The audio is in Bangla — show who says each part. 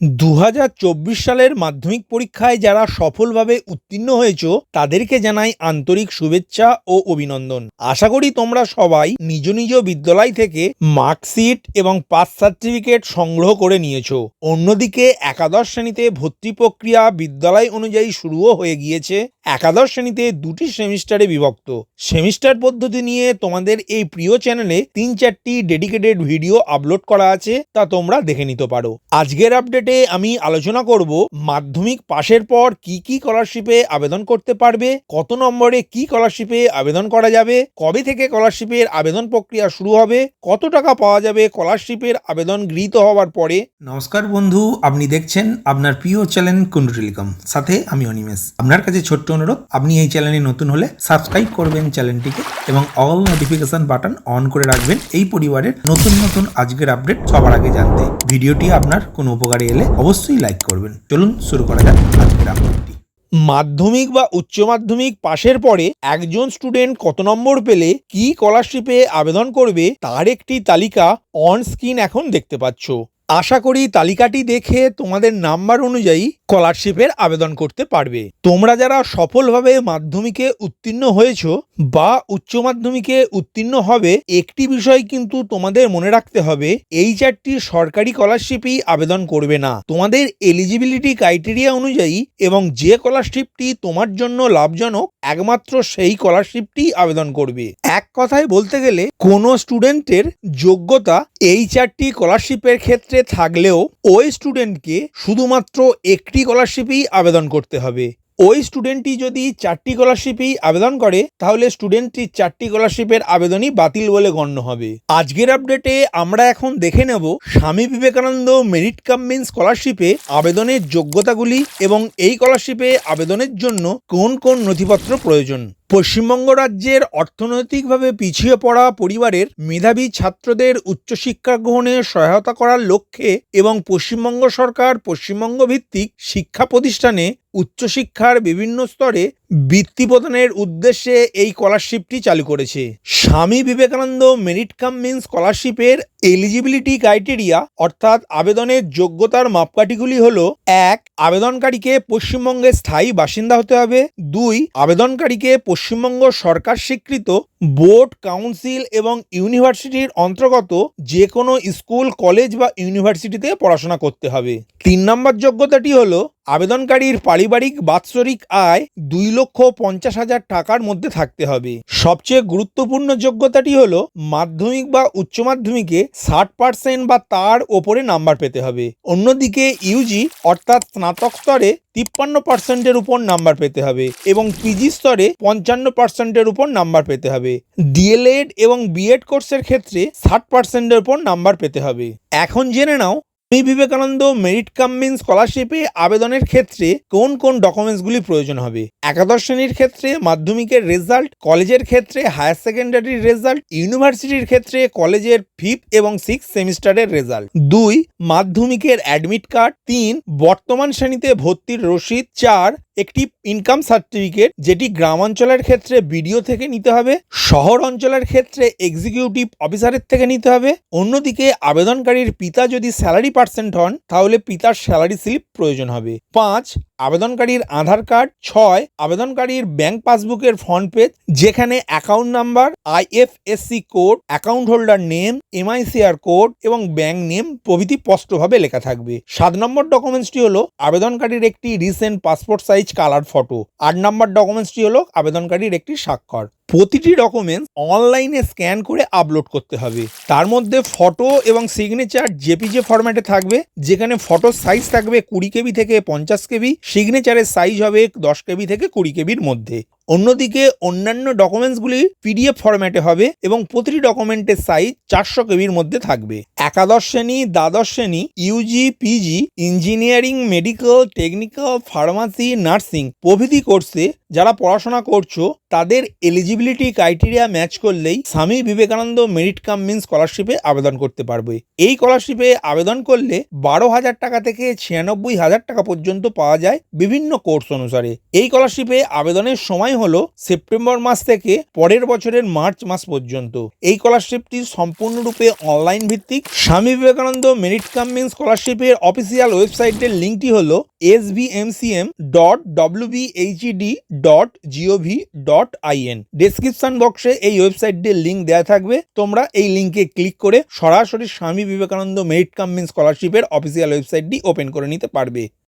Speaker 1: দু হাজার চব্বিশ সালের মাধ্যমিক পরীক্ষায় যারা সফলভাবে উত্তীর্ণ হয়েছ, তাদেরকে জানাই আন্তরিক শুভেচ্ছা ও অভিনন্দন। আশা করি তোমরা সবাই নিজ নিজ বিদ্যালয় থেকে মার্কশিট এবং পাস সার্টিফিকেট সংগ্রহ করে নিয়েছ। অন্যদিকে একাদশ শ্রেণীতে ভর্তি প্রক্রিয়া বিদ্যালয় অনুযায়ী শুরুও হয়ে গিয়েছে। একাদশ শ্রেণীতে দুটি সেমিস্টারে বিভক্ত। সেমিস্টার পদ্ধতি নিয়ে তোমাদের এই প্রিয় চ্যানেলে তিন চারটি ডেডিকেটেড ভিডিও আপলোড করা আছে, তা তোমরা দেখে নিতে পারো। আজকের আপডেটে আমি আলোচনা করব মাধ্যমিক পাশের পর কি কি স্কলারশিপে আবেদন করতে পারবে, কত নম্বরে কি স্কলারশিপে আবেদন করা যাবে, কবে থেকে স্কলারশিপের আবেদন প্রক্রিয়া শুরু হবে, কত টাকা পাওয়া যাবে স্কলারশিপের আবেদন গৃহীত হওয়ার পরে। নমস্কার বন্ধু, আপনি দেখছেন আপনার প্রিয় চ্যানেল কুন্ডু টেলিকম সাথে আমি অনিমেষ। আপনার কাছে ছোট্ট অনুরোধ, আপনি এই চ্যানেলে নতুন হলে সাবস্ক্রাইব করবেন চ্যানেলটিকে এবং অল নোটিফিকেশন বাটন অন করে রাখবেন, এই পরিবারের নতুন নতুন আজকের আপডেট সবার আগে জানতে। ভিডিওটি আপনার কোনো উপকারে এলে অবশ্যই লাইক করবেন। চলুন শুরু করা যাক আজকের আপডেটটি মাধ্যমিক বা উচ্চ মাধ্যমিক পাশের পরে একজন স্টুডেন্ট কত নম্বর পেলে, কি স্কলারশিপে আবেদন করবে, তার একটি তালিকা অন স্ক্রিন এখন দেখতে পাচ্ছ। আশা করি তালিকাটি দেখে তোমাদের নাম্বার অনুযায়ী স্কলারশিপের আবেদন করতে পারবে। তোমরা যারা সফলভাবে মাধ্যমিকে উত্তীর্ণ হয়েছো বা উচ্চ মাধ্যমিকে উত্তীর্ণ হবে, একটি বিষয় কিন্তু তোমাদের মনে রাখতে হবে, এই চারটি সরকারি স্কলারশিপই আবেদন করবে না। তোমাদের এলিজিবিলিটি ক্রাইটেরিয়া অনুযায়ী এবং যে স্কলারশিপটি তোমার জন্য লাভজনক, একমাত্র সেই স্কলারশিপটি আবেদন করবে। এক কথায় বলতে গেলে, কোনো স্টুডেন্টের যোগ্যতা এই চারটি স্কলারশিপের ক্ষেত্রে থাকলেও ওই স্টুডেন্টকে শুধুমাত্র একটি স্কলারশিপই আবেদন করতে হবে। ওই স্টুডেন্টটি যদি চারটি স্কলারশিপেই আবেদন করে, তাহলে স্টুডেন্টটি চারটি স্কলারশিপের আবেদনই বাতিল বলে গণ্য হবে। আজকের আপডেটে আমরা এখন দেখে নেব স্বামী বিবেকানন্দ মেরিট কাম মিন স্কলারশিপে আবেদনের যোগ্যতাগুলি এবং এই স্কলারশিপে আবেদনের জন্য কোন কোন নথিপত্র প্রয়োজন। পশ্চিমবঙ্গ রাজ্যের অর্থনৈতিকভাবে পিছিয়ে পড়া পরিবারের মেধাবী ছাত্রদের উচ্চশিক্ষা গ্রহণে সহায়তা করার লক্ষ্যে এবং পশ্চিমবঙ্গ সরকার পশ্চিমবঙ্গ ভিত্তিক শিক্ষা প্রতিষ্ঠানে উচ্চশিক্ষার বিভিন্ন স্তরে বৃত্তি প্রদানের উদ্দেশ্যে এই স্কলারশিপটি চালু করেছে। স্বামী বিবেকানন্দ মেরিট কাম মিন স্কলারশিপের এলিজিবিলিটি ক্রাইটেরিয়া অর্থাৎ আবেদনের যোগ্যতার মাপকাঠিগুলি হল, এক, আবেদনকারীকে পশ্চিমবঙ্গের স্থায়ী বাসিন্দা হতে হবে। দুই, আবেদনকারীকে পশ্চিমবঙ্গ সরকার স্বীকৃত বোর্ড, কাউন্সিল এবং ইউনিভার্সিটির অন্তর্গত যে কোনো স্কুল, কলেজ বা ইউনিভার্সিটিতে পড়াশোনা করতে হবে। তিন নম্বর যোগ্যতাটি হলো আবেদনকারীর পারিবারিক, বাৎসরিক আয় দুই লক্ষ পঞ্চাশ হাজার টাকার মধ্যে থাকতে হবে। সবচেয়ে গুরুত্বপূর্ণ যোগ্যতাটি হলো মাধ্যমিক বা উচ্চ মাধ্যমিকে ষাট পার্সেন্ট বা তার ওপরে নাম্বার পেতে হবে। অন্যদিকে ইউজি অর্থাৎ স্নাতক স্তরে তিপ্পান্ন পার্সেন্টের উপর নাম্বার পেতে হবে এবং পিজি স্তরে পঞ্চান্ন পার্সেন্টের উপর নাম্বার পেতে হবে। ডিএলএড এবং বিএড কোর্সের ক্ষেত্রে ষাট পার্সেন্টের উপর নাম্বার পেতে হবে। এখন জেনে নাও স্বামী বিবেকানন্দ মেরিট কাম মিন স্কলারশিপে আবেদনের ক্ষেত্রে কোন কোন ডকুমেন্টসগুলি প্রয়োজন হবে? একাদশ শ্রেণির ক্ষেত্রে মাধ্যমিকের রেজাল্ট কলেজের ক্ষেত্রে হায়ার সেকেন্ডারির রেজাল্ট ইউনিভার্সিটির ক্ষেত্রে কলেজের ফিফথ এবং সিক্স সেমিস্টারের রেজাল্ট দুই, মাধ্যমিকের অ্যাডমিট কার্ড তিন, বর্তমান শ্রেণীতে ভর্তির রসিদ। চার, একটি ইনকাম সার্টিফিকেট যেটি গ্রাম অঞ্চলের ক্ষেত্রে বিডিও থেকে নিতে হবে। শহর অঞ্চলের ক্ষেত্রে এক্সিকিউটিভ অফিসারের থেকে নিতে হবে। অন্যদিকে আবেদনকারীর পিতা যদি স্যালারি পার্সেন্ট হন তাহলে পিতার স্যালারি স্লিপ প্রয়োজন হবে। পাঁচ আবেদনকারীর আধার কার্ড, ছয়, আবেদনকারীর ব্যাংক পাসবুকের ফ্রন্ট পেজ, যেখানে account number, IFSC code, account holder name MICR code এবং ব্যাংক নেম প্রভৃতি স্পষ্টভাবে লেখা থাকবে। সাত নম্বর ডকুমেন্টসটি হলো আবেদনকারীর একটি recent passport size colour photo. আট নম্বর ডকুমেন্টসটি হলো আবেদনকারীর একটি স্বাক্ষর প্রতিটি ডকুমেন্টস অনলাইনে স্ক্যান করে আপলোড করতে হবে। তার মধ্যে ফটো এবং সিগনেচার জেপিজে ফরম্যাটে থাকবে, যেখানে ফটোর সাইজ থাকবে কুড়ি কেবি থেকে পঞ্চাশ কেবি সিগনেচারের সাইজ হবে দশ কেবি থেকে কুড়ি কেবির মধ্যে। অন্যদিকে অন্যান্য ডকুমেন্টসগুলি পিডিএফ ফরম্যাটে হবে এবং প্রতিটি ডকুমেন্টের সাইজ চারশো কেবির মধ্যে থাকবে। একাদশ শ্রেণি, দ্বাদশ শ্রেণি UG PG engineering medical technical pharmacy nursing প্রভৃতি কোর্সে যারা পড়াশোনা করছ, তাদের এলিজিবিলিটি ক্রাইটেরিয়া ম্যাচ করলেই স্বামী বিবেকানন্দ মেরিট কাম মিন স্কলারশিপে আবেদন করতে পারবে। এই স্কলারশিপে আবেদন করলে বারো হাজার টাকা থেকে ছিয়ানব্বই হাজার টাকা পর্যন্ত পাওয়া যায় বিভিন্ন কোর্স অনুসারে। এই স্কলারশিপে আবেদনের সময় হলো সেপ্টেম্বর মাস থেকে পরের বছরের মার্চ মাস পর্যন্ত। এই স্কলারশিপটি সম্পূর্ণরূপে অনলাইন ভিত্তিক। স্বামী বিবেকানন্দ মেরিট কাম স্কলারশিপের অফিসিয়াল ওয়েবসাইটের লিঙ্কটি হলো S M dot WBHED dot GOV dot IN description বক্সে এই ওয়েবসাইটটির লিঙ্ক দেওয়া থাকবে। তোমরা এই লিঙ্কে ক্লিক করে সরাসরি স্বামী বিবেকানন্দ মেরিট কাম স্কলারশিপের অফিসিয়াল ওয়েবসাইটটি ওপেন করে নিতে পারবে।